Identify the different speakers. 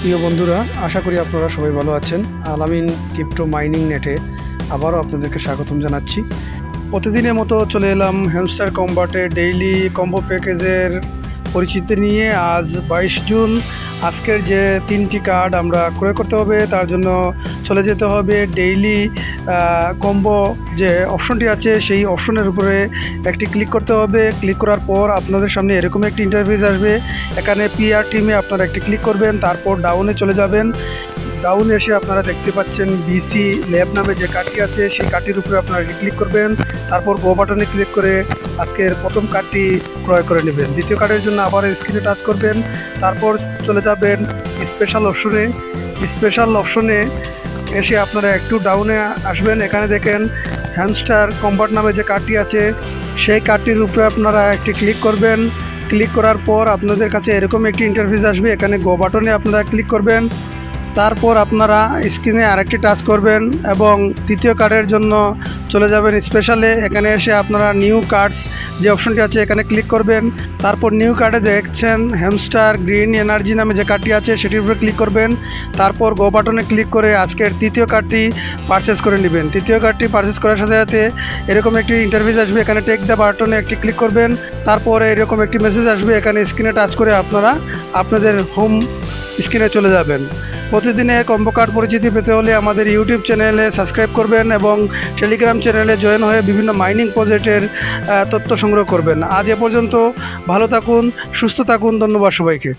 Speaker 1: প্রিয় বন্ধুরা, আশা করি আপনারা সবাই ভালো আছেন। আলামিন ক্রিপ্টো মাইনিং নেটে আবারও আপনাদেরকে স্বাগতম জানাচ্ছি। প্রতিদিনের মতো চলে এলাম হ্যামস্টার কম্বাটে ডেইলি কম্বো প্যাকেজের পরিচিতি নিয়ে। আজ বাইশ জুন, আজকের যে তিনটি কার্ড আমরা ক্রয় করতে হবে, তার জন্য চলে যেতে হবে। ডেইলি কম্বো যে অপশনটি আছে, সেই অপশনের উপরে একটি ক্লিক করতে হবে। ক্লিক করার পর আপনাদের সামনে এরকম একটি ইন্টারফেস আসবে। এখানে পিআর টিমে আপনারা একটি ক্লিক করবেন, তারপর ডাউনে চলে যাবেন। ডাউনে এসে আপনারা দেখতে পাচ্ছেন বিসি ল্যাব নামে যে কার্ডটি আছে, সেই কার্ডটির উপরে আপনারা ক্লিক করবেন। তারপর গো বাটনে ক্লিক করে আজকের প্রথম কার্ডটি ক্রয় করে নেবেন। দ্বিতীয় কার্ডের জন্য আবার স্ক্রিনে টাচ করবেন। তারপর চলে যাবেন স্পেশাল অপশনে স্পেশাল অপশনে এসে আপনারা একটু ডাউনে আসবেন। এখানে দেখেন হ্যামস্টার কম্বার্ট নামে যে কার্ডটি আছে, সেই কার্ডটির উপরে আপনারা একটি ক্লিক করবেন। ক্লিক করার পর আপনাদের কাছে এরকম একটি ইন্টারফেস আসবে। এখানে গো বাটনে আপনারা ক্লিক করবেন। তারপর আপনারা স্ক্রিনে আরেকটি টাচ করবেন এবং তৃতীয় কার্ডের জন্য চলে যাবেন স্পেশালে এখানে এসে আপনারা নিউ কার্ডস যে অপশনটি আছে, এখানে ক্লিক করবেন। তারপর নিউ কার্ডে দেখছেন হ্যামস্টার গ্রিন এনার্জি নামে যে কার্ডটি আছে, সেটির উপরে ক্লিক করবেন। তারপর গো বাটনে ক্লিক করে আজকের তৃতীয় কার্ডটি পারচেস করে নেবেন। তৃতীয় কার্ডটি পারচেস করার সাথে সাথে এরকম একটি ইন্টারভিউ আসবে, এখানে টেক দ্য বাটনে একটি ক্লিক করবেন। তারপরে এরকম একটি মেসেজ আসবে, এখানে স্ক্রিনে টাচ করে আপনারা আপনাদের হোম স্ক্রিনে চলে যাবেন। প্রতিদিনের কম্বকার পরিচিতি পেতে হলে আমাদের ইউটিউব চ্যানেলে সাবস্ক্রাইব করবেন এবং টেলিগ্রাম চ্যানেলে জয়েন হয়ে বিভিন্ন মাইনিং প্রজেক্টের তথ্য সংগ্রহ করবেন। আজ এ পর্যন্ত ভালো থাকুন, সুস্থ থাকুন, ধন্যবাদ সবাইকে।